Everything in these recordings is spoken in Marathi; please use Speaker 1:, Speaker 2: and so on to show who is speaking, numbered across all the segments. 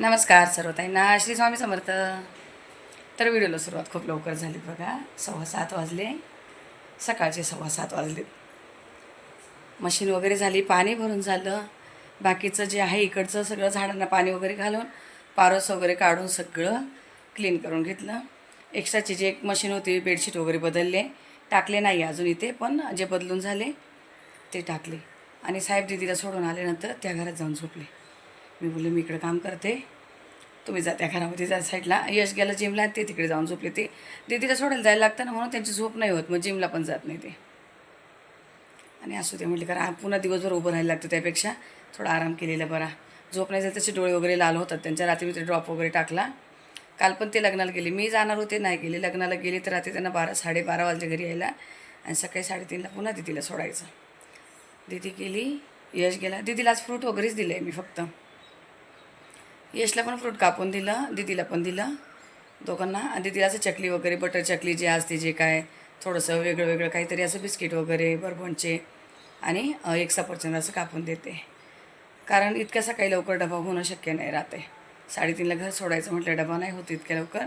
Speaker 1: नमस्कार सर्वताईंना श्री स्वामी समर्थ. तर व्हिडिओला सुरुवात खूप लवकर झाली बघा. सव्वा सात वाजले. सकाळचे सव्वा सात वाजले. मशीन वगैरे झाली पाणी भरून झालं. बाकीचं जे आहे इकडचं सगळं झाडांना पाणी वगैरे घालून पारस वगैरे काढून सगळं क्लीन करून घेतलं. एक्स्ट्राची जी एक मशीन होती बेडशीट वगैरे बदलले. टाकले नाही अजून इथे पण जे बदलून झाले ते टाकले. आणि साहेब दिदीला सोडून आल्यानंतर त्या घरात जाऊन झोपले. मी बोलले मी इकडं काम करते. तुम्ही जा त्या घरामध्ये जा साईडला. यश गेला जिमला ते तिकडे जाऊन झोपले. ते दीदीला सोडायला जायला लागतं ना म्हणून त्यांची झोप नाही होत मग जिमला पण जात नाही ते. आणि असू ते म्हटले कारण पुन्हा दिवसभर उभं राहायला लागतं त्यापेक्षा. थोडा आराम केलेला बरा. झोप नाही जायचं त्याचे डोळे वगैरे लाल होतात. त्यांच्या रात्री ते ड्रॉप वगैरे टाकला. काल पण ते लग्नाला गेले. मी जाणार होते नाही गेले. लग्नाला गेले तर रात्री त्यांना बारा साडेबारा वाजले घरी यायला. आणि सकाळी साडेतीनला पुन्हा दिदीला सोडायचं. दीदी गेली यश गेला. दीदीला आज फ्रूट वगैरेच दिलं आहे मी फक्त. यशला पण फ्रूट कापून दिलं दीदीला पण दिलं दोघांना. आणि दीदीला असं चकली वगैरे बटर चकली जे असते जे काय थोडंसं वेगळं वेगळं काहीतरी असं बिस्किट वगैरे बरबणचे आणि एक सफरचंद असं कापून देते. कारण इतक्या सकाळी लवकर डबा होणं शक्य नाही राहते. साडेतीनला घर सोडायचं म्हटलं डबा नाही होत इतक्या लवकर.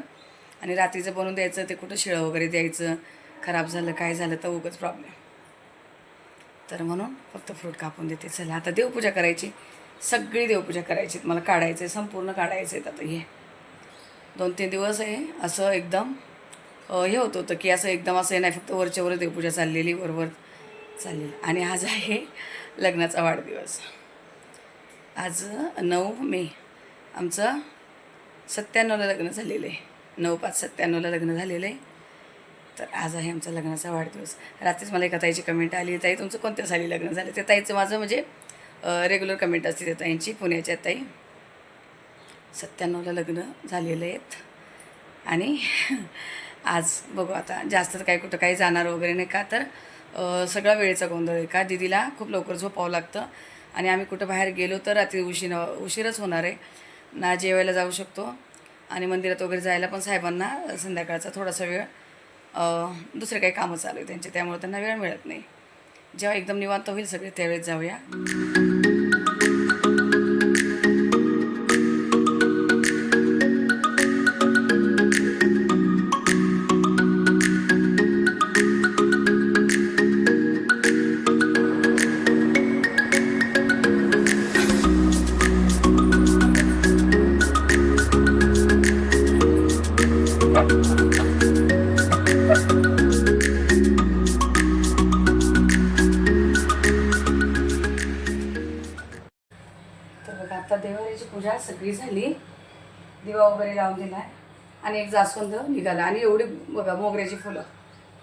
Speaker 1: आणि रात्रीचं बनवून द्यायचं ते कुठं शिळं वगैरे द्यायचं खराब झालं काय झालं तर उगच प्रॉब्लेम तर म्हणून फक्त फ्रूट कापून देते. चला आता देवपूजा करायची. सगळी देवपूजा करायची मला काढायचं आहे संपूर्ण काढायचं आहेत आता हे दोन तीन दिवस आहे. असं एकदम हे होत होतं की असं एकदम असं हे नाही फक्त वरच्यावर देवपूजा चाललेली वरवर चाललेली. आणि आज आहे लग्नाचा वाढदिवस. आज नऊ मे. आमचं सत्त्याण्णवला लग्न झालेलं आहे. नऊ पाच सत्त्याण्णवला लग्न झालेलं आहे. तर आज आहे आमचा लग्नाचा वाढदिवस. रात्रीच मला एका ताईची कमेंट आली ताई तुमचं कोणत्या साली लग्न झालं? त्या ताईचं माझं म्हणजे रेग्युलर कमेंट असते त्या ताईंची. पुण्याच्या ताई. सत्त्याण्णवला लग्न झालेलं आहेत. आणि आज बघू आता जास्त तर कुठं काही जाणार वगैरे नाही का? तर सगळा वेळेचा गोंधळ आहे का? दिदीला खूप लवकर झोपावं लागतं. आणि आम्ही कुठं बाहेर गेलो तर रात्री उशीर उशीरच होणार आहे. ना जेवायला जाऊ शकतो. आणि मंदिरात वगैरे जायला पण साहेबांना संध्याकाळचा थोडासा वेळ दुसरे काही कामं चालू आहे त्यांचे. त्यामुळे त्यांना वेळ मिळत नाही. जेव्हा एकदम निवांत होईल सगळे त्यावेळेस जाऊया. एक जास्वंद निघाला आणि एवढी बघा मोगऱ्याची फुलं.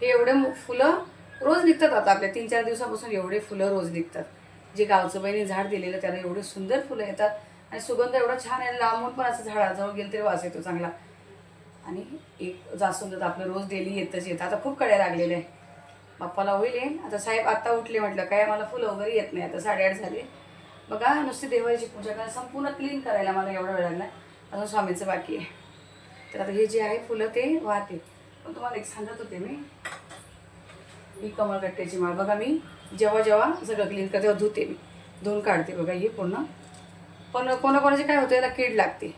Speaker 1: हे एवढे फुलं रोज निघतात आता आपल्या तीन चार दिवसापासून एवढे फुलं रोज निघतात. जे गावचं बहिणी झाड दिलेलं त्याला एवढे सुंदर फुलं येतात आणि सुगंध एवढा छान आहे. लांबून पण असं झाडाजवळ गेलं तरी वास येतो चांगला. आणि एक जास्वंद तर आपलं रोज डेली येतच येतं. आता खूप कड्या लागलेल्या आहे बाप्पाला होईल आता साहेब आत्ता उठले म्हटलं काय मला फुलं वगैरे येत नाही. आता साडेआठ झाले. बघा नुसती देवाची पूजा करा. संपूर्ण क्लीन करायला मला एवढा वेळ लागला. अजून स्वामीचं बाकी आहे. तर आता हे जे आहे फुलं ते वाहते पण तुम्हाला एक सांगत होते मी. ही कमळगट्ट्याची माळ. बघा मी जेव्हा जेव्हा सगळं क्लीन करते तेव्हा धुते मी. धुवून काढते बघा हे पूर्ण. पण कोणाकोणाचे काय होतं याला कीड लागते.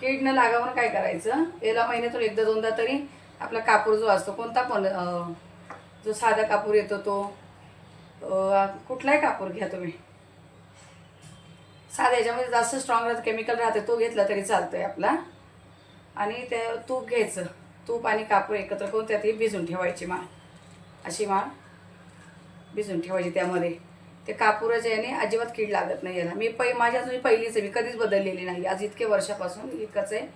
Speaker 1: कीड न लागावं काय करायचं? याला महिन्यातून एकदा दोनदा तरी आपला कापूर जो असतो कोणता पण जो साधा कापूर येतो तो कुठलाही कापूर घ्या तुम्ही. साधा याच्यामध्ये जास्त स्ट्रॉंग राहतो केमिकल राहते तो घेतला तरी चालतोय आपला. आणि ते तूप घ्यायचं. तूप आणि कापूर एकत्र करून त्यात ही भिजून ठेवायची माळ. अशी माळ भिजून ठेवायची त्यामध्ये. ते कापुराच्या याने अजिबात कीड लागत नाही याला. मी पै माझ्या अजून पहिलीच आहे. मी कधीच बदललेली नाही. आज इतके वर्षापासून इतकंच आहे.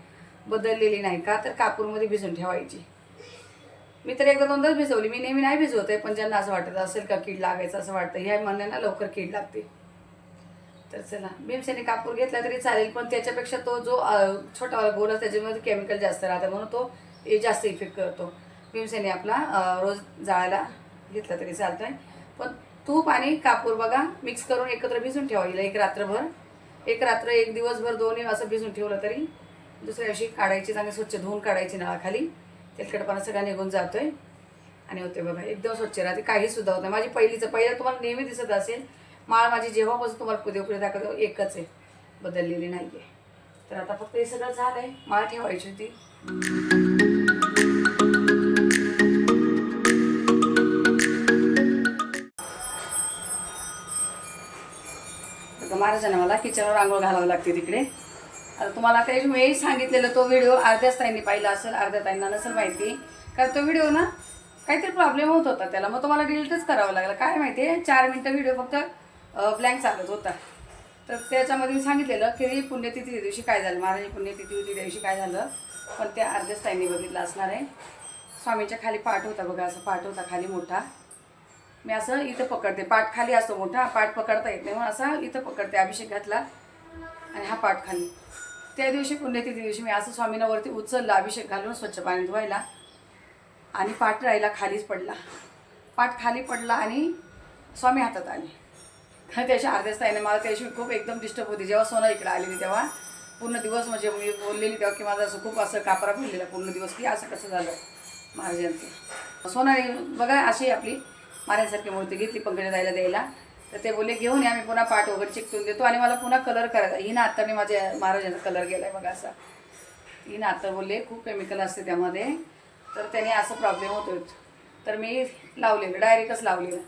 Speaker 1: बदललेली नाही का? तर कापूरमध्ये भिजून ठेवायची. मी तर एकदा दोनदाच भिजवली. मी नेहमी नाही भिजवत आहे पण ज्यांना असं वाटत असेल का कीड लागायचं असं वाटतं ह्या म्हणण्याला लवकर कीड लागते. तर चला भीमसेने कापूर घेतला तरी चालेल पण त्याच्यापेक्षा तो जो छोटावाला गोल असतो त्याच्यामध्ये केमिकल जास्त राहतं म्हणून तो हे जास्त इफेक्ट करतो. भीमसेने आपला रोज जाळायला घेतला तरी चालतोय. पण तूप आणि कापूर बघा मिक्स करून एकत्र भिजून ठेवायला एक रात्रभर. एक रात्र एक दिवसभर दोन्ही असं भिजून ठेवलं तरी दुसऱ्या दिवशी काढायची चांगली स्वच्छ धुवून काढायची नळाखाली. तेलकटपणा सगळा निघून जातो आहे आणि होते बघा एकदम स्वच्छ राहते काहीसुद्धा होतं होत नाही. माझी पहिलीचं पहिलं तुम्हाला नेहमी दिसत असेल माळ माझी जेव्हापासून तुम्हाला पुढे पुढे दाखवतो एकच आहे. बदललेली नाही आहे तर आता फक्त हे सगळं झालंय माळ ठेवायची होती. महाराजांना मला किचनवर आंघोळ घालावं लागते तिकडे. आता तुम्हाला काही मी सांगितलेलं तो व्हिडिओ अर्ध्याच ताईंनी पाहिला असेल अर्ध्या ताईंना नसेल माहिती. कारण तो व्हिडिओ ना काहीतरी प्रॉब्लेम होत होता. त्याला मग तुम्हाला डिलीटच करावं लागलं. काय माहिती आहे? चार मिनटं व्हिडिओ फक्त ब्लँक चालत होता. तर त्याच्यामध्ये मी सांगितलेलं की पुण्यतिथी दिवशी काय झालं? महाराज पुण्यतिथी होती त्या दिवशी काय झालं? पण त्या अर्ध्याच ताईंनी बघितलं असणार आहे. स्वामींच्या खाली पाठ होता बघा असं पाठ होता खाली मोठा. मी असं इथं पकडते. पाठ खाली असतो मोठा पाठ पकडता येत नाही. मग असा इथं पकडते अभिषेक घातला आणि हा पाठ खाली. त्या दिवशी पुण्यतिथी दिवशी मी असं स्वामींना वरती उचललं अभिषेक घालून स्वच्छ पाणी धुवायला आणि पाठ राहिला खालीच पडला. पाठ खाली पडला आणि स्वामी हातात आले. त्याच्या अर्ध्याच ताईने मला त्याशी खूप एकदम डिस्टर्ब होती. जेव्हा सोना इकडे आलेली तेव्हा पूर्ण दिवस म्हणजे मी बोललेली तेव्हा की माझं असं खूप असं कापरा भरलेला पूर्ण दिवस की असं कसं झालं महाराजांचं. सोनाने बघा अशी आपली महाराजांसारखी मूर्ती घेतली पंकजा द्यायला द्यायला. तर ते बोलले घेऊन या मी पुन्हा पाठ वगैरे चिकटून देतो आणि मला पुन्हा कलर करायचा ही ना आत्ताने माझ्या महाराजांचा कलर गेलाय बघा असा. ही ना आता बोलले खूप केमिकल असते त्यामध्ये. तर त्याने असं प्रॉब्लेम होतो तर मी लावलेलं डायरेक्टच लावलेलं.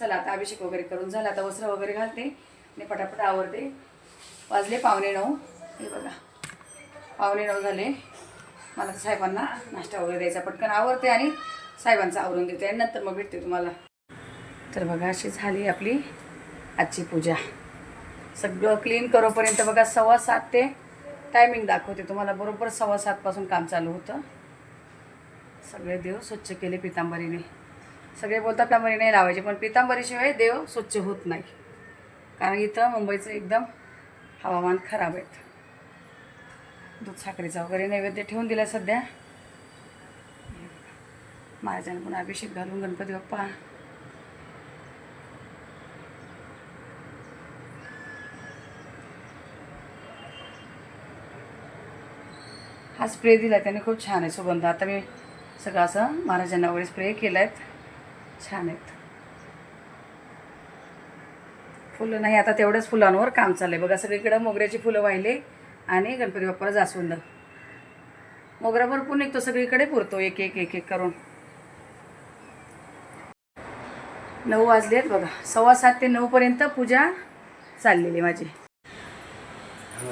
Speaker 1: चला आता अभिषेक वगैरे करून झाला आता वस्त्र वगैरे घालते आणि पटापट आवरते. वाजले पावणे नऊ. हे बघा. पावणे नऊ झाले. मला साहेबांना नाश्ता वगैरे द्यायचा पटकन आवरते आणि साहेबांचं आवरून देते आणि नंतर मग भेटते तुम्हाला. तर बघा अशी झाली आपली आजची पूजा. सगळं क्लीन करोपर्यंत बघा सव्वा सात ते टायमिंग दाखवते तुम्हाला. बरोबर सव्वा सातपासून काम चालू होतं. सगळे देव स्वच्छ केले पितांबरीने. सगळे बोलतात पितांबरी नाही लावायचे. पण पितांबरीशिवाय देव स्वच्छ होत नाही. कारण इथं मुंबईचं एकदम हवामान खराब आहेत. दूध साखरेचा वगैरे नैवेद्य ठेवून दिला सध्या. महाराजांना पण अभिषेक घालून गणपती बाप्पा. हा स्प्रे दिला त्याने खूप छान आहे सुगंध. आता मी सगळं असं महाराजांना वगैरे स्प्रे केला आहेत छान आहेत. फुलं नाही आता तेवढ्याच फुलांवर काम चाललं आहे बघा सगळीकडं मोगऱ्याची फुलं वाहिले आणि गणपती बाप्पाला जास्वंद. मोगरा भरपूर निघतो सगळीकडे पुरतो एक एक एक एक करून. नऊ वाजले आहेत बघा सव्वा सात ते नऊपर्यंत पूजा चाललेली माझी.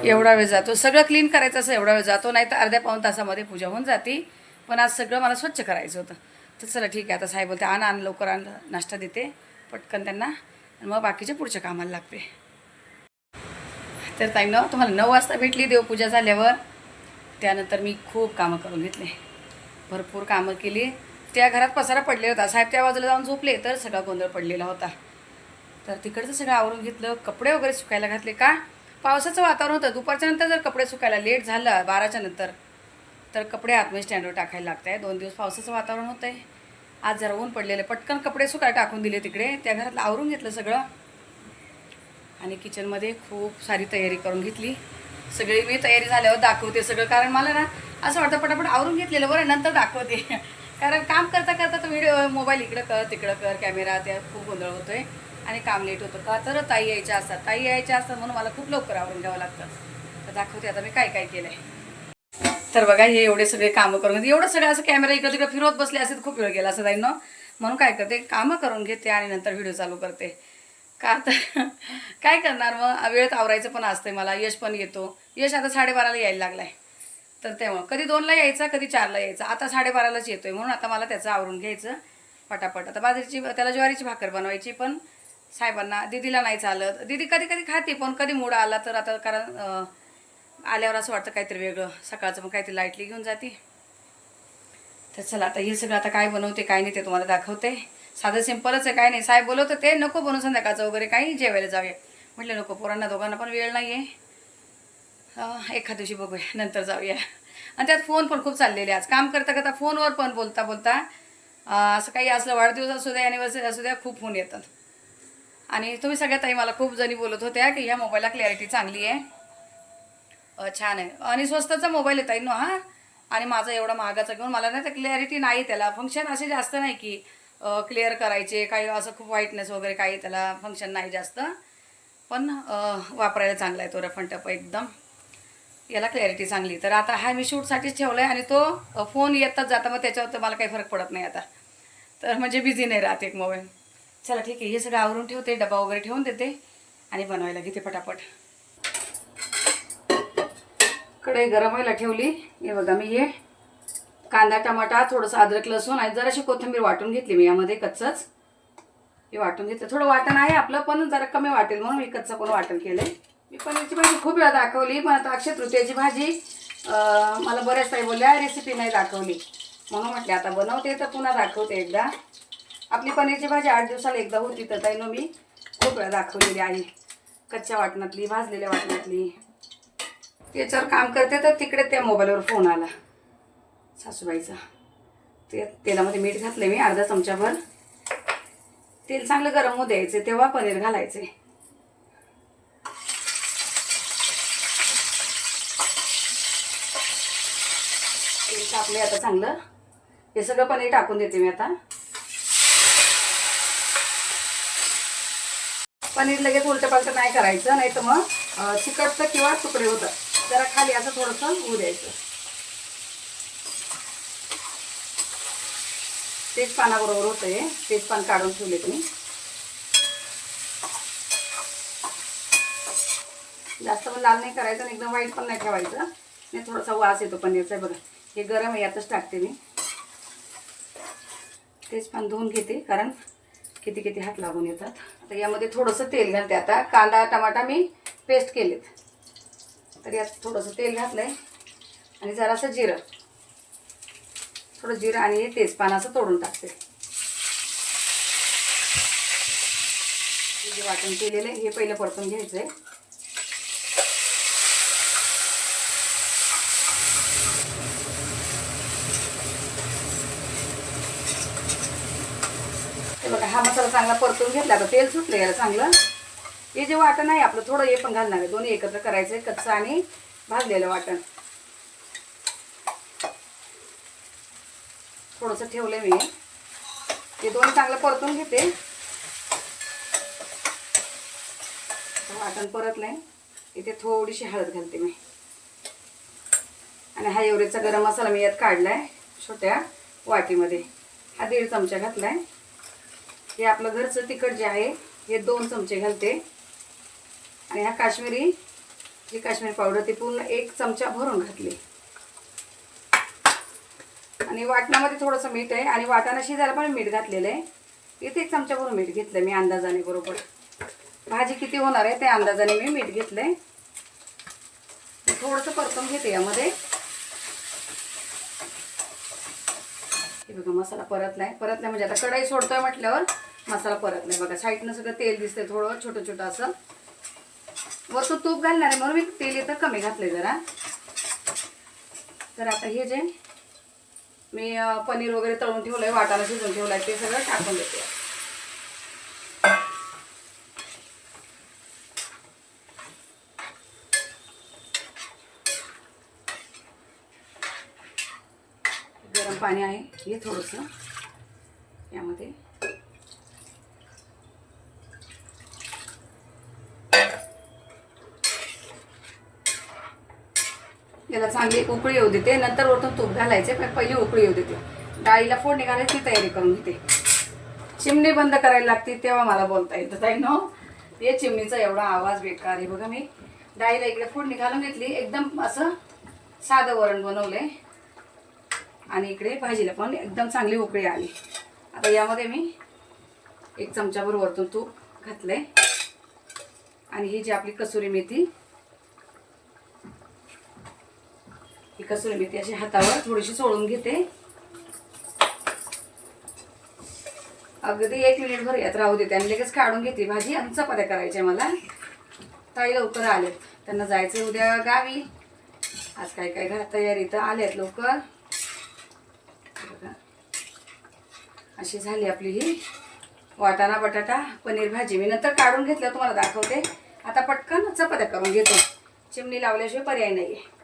Speaker 1: एवढा वेळ जातो. सगळं क्लीन करायचं असं एवढा वेळ जातो नाही तर अर्ध्या पाऊन तासामध्ये पूजा होऊन जाते. पण आज सगळं मला स्वच्छ करायचं होतं. तर चला ठीक आहे आता साहेब बोलते आण आण लवकर आण नाश्ता देते पटकन त्यांना आणि मग बाकीच्या पुढच्या कामाला लागते. तर ताईनं तुम्हाला नऊ वाजता भेटली देवपूजा झाल्यावर. त्यानंतर मी खूप कामं करून घेतले. भरपूर कामं केली. त्या घरात पसारा पडलेला होता. साहेब त्या बाजूला जाऊन झोपले तर सगळा गोंधळ पडलेला होता. तर तिकडचं सगळं आवरून घेतलं. कपडे वगैरे सुकायला घातले का? पावसाचं वातावरण होतं. दुपारच्या नंतर जर कपडे सुकायला लेट झालं बाराच्या नंतर तर कपडे आतमध्ये स्टँडवर टाकायला लागत आहे दोन दिवस पावसाचं वातावरण होतं आहे आज जरा ऊन पडलेलं पटकन कपडे सुकायला टाकून दिले तिकडे. त्या घरातलं आवरून घेतलं सगळं. आणि किचनमध्ये खूप सारी तयारी करून घेतली. सगळी मी तयारी झाल्यावर दाखवते सगळं. कारण मला ना असं वाटतं पटापट आवरून घेतलेलं. बरं नंतर दाखवते. कारण काम करता करता तो व्हिडिओ मोबाईल इकडं कर तिकडं कर कॅमेरा त्या खूप गोंधळ होतोय. आणि काम लेट होतं. का तर ताई यायच्या असतात. ताई यायच्या असतात म्हणून मला खूप लवकर आवरून घ्यावं लागतं. तर दाखवते आता मी काय काय केलं आहे तर बघा हे एवढे सगळे कामं करून घेते. एवढं सगळं असं कॅमेरा इकडं तिकडे फिरवत बसले असे खूप वेळ गेला असं जाईन ना म्हणून काय करते कामं करून घेते आणि नंतर व्हिडिओ चालू करते. का तर काय करणार मग? वेळेत आवरायचं पण असतंय मला. यश पण येतो. यश आता साडेबाराला यायला लागलाय. तर तेव्हा कधी दोनला यायचा कधी चारला यायचा. आता साडेबारालाच येतोय. म्हणून आता मला त्याचं आवरून घ्यायचं पटापट. आता बाजरीची त्याला ज्वारीची भाकर बनवायची पण साहेबांना दिदीला नाही चालत. दिदी कधी कधी खाते पण कधी मूड आला तर आता कारण आल्यावर असं वाटतं काहीतरी वेगळं. सकाळचं मग काहीतरी लाईटली घेऊन जाते. तर चला आता हे सगळं आता काय बनवते काय नाही ते तुम्हाला दाखवते. साधं सिंपलच आहे काय नाही. साहेब बोलवत ते नको बनवू संध्याकाळचं वगैरे काही जेवायला जाऊया. म्हटलं नको पोरांना दोघांना पण वेळ नाही आहे एखाद दिवशी बघूया नंतर जाऊया. आणि त्यात फोन पण खूप चाललेले आज काम करता करता फोनवर पण बोलता बोलता असं काही असलं वाढदिवस असू द्या ॲनिव्हर्सरी असू द्या खूप फोन येतात. आणि तुम्ही सगळ्या ताई मला खूप जणी बोलत होत्या की ह्या मोबाईलला क्लॅरिटी चांगली आहे. छान आहे. आणि स्वस्ताचा मोबाईल आहे ना हा? आणि माझा एवढा महागाचा घेऊन मला नाही तर क्लॅरिटी नाही त्याला. फंक्शन असे जास्त नाही की क्लिअर करायचे काही असं खूप व्हाईटनेस वगैरे काही त्याला फंक्शन नाही जास्त. पण वापरायला चांगला आहे तो रफन टप एकदम. याला क्लॅरिटी चांगली. तर आता हा मी शूटसाठीच ठेवला आहे आणि तो फोन येतात जाता मग त्याच्यावर तर मला काही फरक पडत नाही आता. तर म्हणजे बिझी नाही राहत एक मोबाईल चला ठीक आहे. हे सगळं आवरून ठेवते डबा वगैरे ठेवून देते आणि बनवायला घेते पटापट. कढई गरम व्हायला ठेवली. हे बघा मी हे कांदा टमाटा थोडंसं अद्रक लसूण आणि जराशी कोथिंबीर वाटून घेतली मी यामध्ये कच्चंच. हे वाटून घेतलं. थोडं वाटण आहे आपलं पण जरा कमी वाटेल म्हणून मी कच्चं पण वाटण केलं मी पनीरची भाजी खूप वेळा दाखवली पण आता अक्षय तृतीयाची भाजी मला बऱ्याच काही बोलल्या रेसिपी नाही दाखवली. म्हणून म्हटले आता बनवते तर पुन्हा दाखवते एकदा. आपली पनीरची भाजी आठ दिवसाला एकदा होती तर ताईनं मी खूप वेळा दाखवलेली आहे. कच्च्या वाटणातली भाजलेल्या वाटणातली. त्याच्यावर काम करते तर तिकडे त्या मोबाईलवर फोन आला. सासूबाईचा. ते तेलामध्ये मीठ घातलं मी अर्धा चमचाभर. तेल चांगलं गरम होऊ द्यायचे तेव्हा पनीर घालायचे तेल टाकले आता चांगलं. हे सगळं पनीर टाकून देते मी आता. पनीर लगेच उलटं पालटं नाही करायचं नाही तर मग अं, चिकटतं किंवा तुकडे होतात. जरा खाली असं थोडंसं होऊ द्यायचं. तेच पानाबरोबर होतं हे तेच पान काढून ठेवले तुम्ही. जास्त पण लाल नाही करायचं आणि एकदम वाईट पण नाही ठेवायचं. नाही थोडासा वास येतो पनीरचा. बघा हे गरम आहे यातच टाकते मी. तेच पान धुवून घेते कारण किती किती हात लागून येतात. आता यामध्ये थोडंसं तेल घालते. आता कांदा टमाटा मी पेस्ट केलेत. तर यात थोडंसं तेल घातलं आहे आणि जरासं जिरं. थोडं जिरं आणि हे तोडून टाकते. जे वाटण केलेलं आहे हे पहिलं परतून घ्यायचं आहे बघा हा मसाला चांगला परतून घेतला. तर तेल सुटलं याला चांगलं. हे जे वाटण आहे आपलं थोडं हे पण घालणार आहे. दोन्ही एकत्र करायचं आहे कच्चं आणि भाजलेलं वाटण. थोडंसं ठेवलं मी. हे. दोन दोन्ही चांगलं परतून घेते. वाटण परत नाही. इथे थोडीशी हळद घालते मी. आणि हा एवढेचा गरम मसाला मी यात काढलाय छोट्या वाटीमध्ये. हा दीड चमचा घातलाय. हे आपलं घरचं तिखट जे आहे हे दोन चमचे घालते. आणि ह्या काश्मीरी जी काश्मीरी पावडर ती पूर्ण एक चमचा भरून घातली. आणि वाटणामध्ये थोडंसं मीठ आहे आणि वाटाणा शिजायला पण मीठ घातलेलं आहे. इथे एक चमचा भरून मीठ घेतलं मी अंदाजाने बरोबर. भाजी किती होणार आहे ते अंदाजाने मी मीठ घेतलंय. थोडंसं परतून घेते यामध्ये. हे बघा मसाला परतलाय. परतलाय म्हणजे आता कढई सोडतोय म्हटल्यावर मसाला परतलाय. बघा साईडनं सगळं तेल दिसतंय थोडं छोटं छोटं असं. वरतून तूप घालणार आहे म्हणून मी तेल इथं कमी घातले जरा. तर आता हे जे मी पनीर वगैरे तळून ठेवलं आहे वाटाणा शिजवून आहे ते सगळं टाकून देते. गरम पाणी आहे हे थोडंसं यामध्ये. याला चांगली एक उकळी येऊ देते. नंतर वरतून तूप घालायचे पण पहिली उकळी येऊ देते. डाळीला फोडणी घालायची तयारी करून घेते. चिमणी बंद करायला लागते तेव्हा मला बोलता येतं. ताई नो हे चिमणीचा एवढा आवाज बेकार आहे. बघा मी डाळीला इकडे फोडणी घालून घेतली. एकदम असं साधं वरण बनवलं आणि इकडे भाजीला पण एकदम चांगली उकळी आली. आता यामध्ये मी एक चमचाभर वरतून तूप घातलंय. आणि ही जी आपली कसुरी मेथी ही कसुरी मेथी अशी हातावर थोडीशी सोडून घेते. अगदी एक मिनिटभर यात राहू देते आणि लगेच काढून घेते. भाजी आणि चपात्या करायच्या मला. ताई लवकर आलेत. त्यांना जायचं उद्या गावी. आज काय काय घरात तयारी तर आल्यात लवकर. अशी झाली आपली ही. वाटाणा बटाटा पनीर भाजी. मी नंतर काढून घेतलं तुम्हाला दाखवते. आता पटकन चपात्या करून घेतो. चिमणी लावल्याशिवाय पर्याय नाही आहे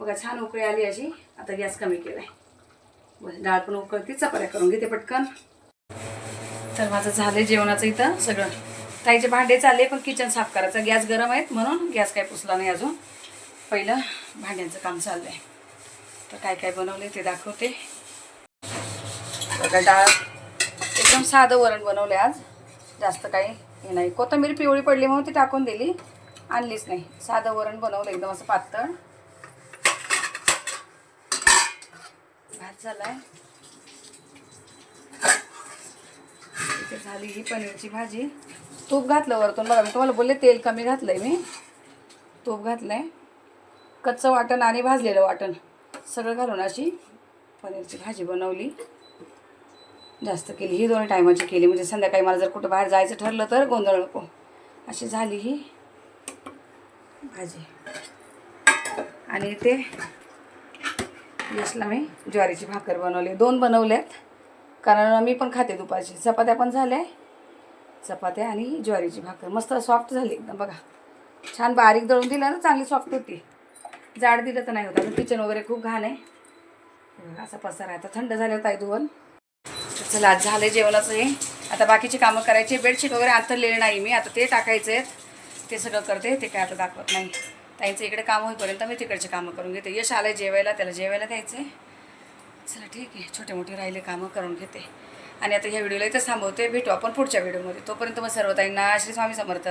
Speaker 1: बघा छान उकळी आली अशी. आता गॅस कमी केला बस डाळ पण उकळती. चपात्या करून घेते पटकन. तर माझं झालं जेवणाचं इथं सगळं. ताईचे भांडे चालले पण किचन साफ करायचं. गॅस गरम आहेत म्हणून गॅस काय पुसला नाही अजून. पहिलं भांड्यांचं काम चाललं आहे तर काय काय बनवलं ते दाखवते. बघा डाळ एकदम साधं वरण बनवलं आज. जास्त काही हे नाही. कोथिंबीर पिवळी पडली म्हणून ती टाकून दिली. आणलीच नाही. साधं वरण बनवलं एकदम असं पातळ. भात झालाय. इथे झाली ही पनीरची भाजी. तूप घातलं वरतून बघा मी तुम्हाला बोलले तेल कमी घातलंय मी. तूप घातलंय. कच्चं वाटण आणि भाजलेलं वाटण. सगळं घालून अशी पनीरची भाजी बनवली. जास्त केली. ही दोन्ही टायमाची केली. म्हणजे संध्याकाळी मला जर कुठं बाहेर जायचं ठरलं तर गोंधळ नको. अशी झाली ही भाजी. आणि ते यशला मी. ज्वारीची भाकर बनवली. दोन बनवल्यात. कारण मी पण खाते दुपारची. चपात्या पण झाल्या. चपात्या आणि ज्वारीची भाकर. मस्त सॉफ्ट झाली. एकदम बघा. छान बारीक दळून दिलं ना चांगली सॉफ्ट होती. जाड दिलं तर नाही होतं. आता किचन वगैरे खूप घाण आहे. बघा, असा पसारा आहे. आता थंड झालं ताई धुवन. चला आज झालं जेवणाचं हे. आता बाकीची कामं करायची. बेडशीट वगैरे आतरलेले नाही मी. आता ते टाकायचे आहेत ते सगळं करते. ते काय आता दाखवत नाही. ताईंचं इकडे काम होईपर्यंत मी तिकडचे कामं करून घेते. यश आलं जेवायला त्याला जेवायला द्यायचं चला ठीक आहे छोटे मोठे राहिले कामं करून घेते. आणि आता ह्या व्हिडिओला इथं थांबवते भेटू आपण पुढच्या व्हिडिओमध्ये. तोपर्यंत मग सर्व ताईंना श्री स्वामी समर्थ.